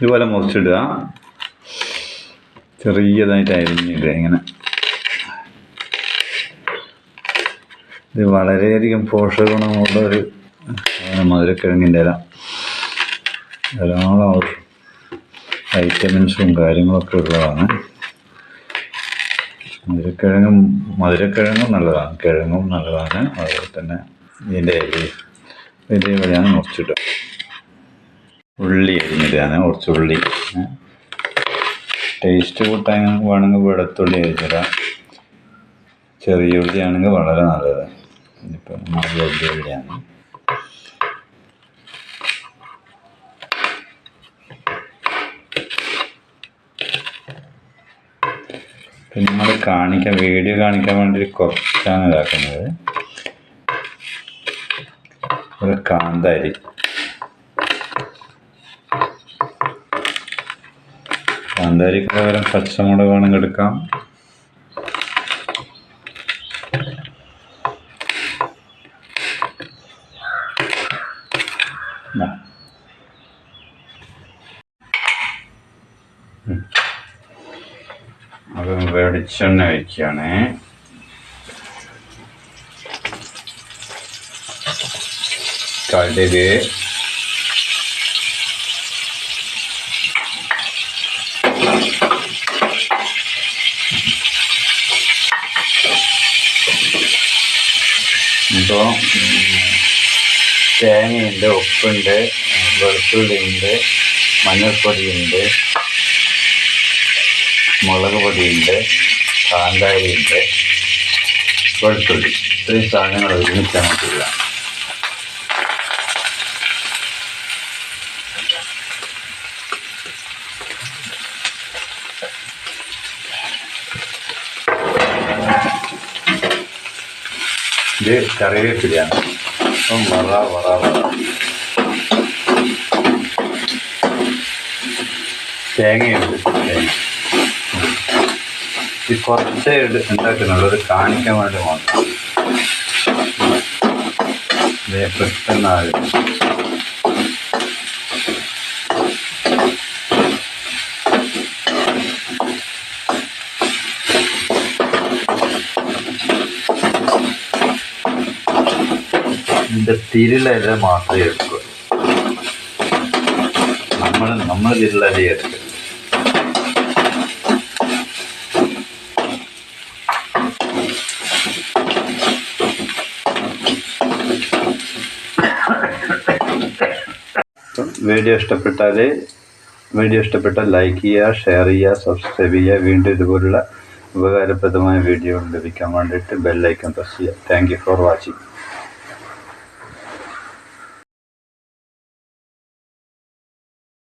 ഇതുപോലെ മുറിച്ചിടുക. ചെറിയതായിട്ട് അരിഞ്ഞിടുക ഇങ്ങനെ. ഇത് വളരെയധികം പോഷക ഗുണമുള്ള ഒരു മധുരക്കിഴങ്ങിന്റെ ഇല. ധാരാളം വൈറ്റമിൻസും കാര്യങ്ങളൊക്കെ ഉള്ളതാണ്. മധുരക്കിഴങ്ങും മധുരക്കിഴങ്ങും നല്ലതാണ്. കിഴങ്ങും നല്ലതാണ്. അതുപോലെ തന്നെ ഇതിന്റെ ഇല ഇതേപോലെയാണ് മുറിച്ചിട്ട് ഉള്ളി അരിഞ്ഞിട്ടാണ് കുറച്ച് ഉള്ളി. ടേസ്റ്റ് കൂട്ടാൻ വേണമെങ്കിൽ വെളുത്തുള്ളി അരിഞ്ഞിടാം ചെറിയ ഉള്ളി ആണെങ്കിൽ വളരെ നല്ലത്. ഇതിപ്പോൾ നമ്മൾ വലിയ ഉള്ളിയാണ്. പിന്നെ നമ്മൾ കാണിക്കാൻ വീഡിയോ കാണിക്കാൻ വേണ്ടി കുറച്ചാണ് ഇതാക്കുന്നത്. ഒരു കാന്താരി. കാന്താരിക്ക് പകരം പച്ചമുളക് വേണമെങ്കിൽ എടുക്കാം. അത് വെളിച്ചെണ്ണ ഒഴിക്കുകയാണേ കടുക് ഇപ്പോൾ തേങ്ങയുണ്ട് ഉപ്പുണ്ട് വെളുത്തുള്ളിയുണ്ട് മഞ്ഞൾപ്പൊടിയുണ്ട് മുളക് പൊടിയുണ്ട് കാന്താരിയുണ്ട് വെളുത്തുള്ളി. ഇത്രയും സാധനങ്ങൾ ഒരുമിച്ചാണ് നമുക്കില്ല ഇത് കറിവേപ്പിലയാണ് അപ്പം വറ വറ വറ തേങ്ങയുണ്ട് തേങ്ങ. ഇത് കുറച്ചേ ഉണ്ടാക്കുന്നുള്ളൂ അത് കാണിക്കാൻ വേണ്ടി മാത്രം. ദേ പെട്ടെന്ന് തിരിളര മാത്രമേ എടുക്കുക നമ്മൾ നമ്മൾ തിരിളര എടുക്കുക വീഡിയോ ഇഷ്ടപ്പെട്ടാൽ വീഡിയോ ഇഷ്ടപ്പെട്ടാൽ ലൈക്ക് ചെയ്യുക ഷെയർ ചെയ്യുക സബ്സ്ക്രൈബ് ചെയ്യുക. വീണ്ടും ഇതുപോലുള്ള ഉപകാരപ്രദമായ വീഡിയോ ലഭിക്കാൻ വേണ്ടിയിട്ട് ബെല്ലൈക്കൺ പ്രസ് ചെയ്യുക. Thank for watching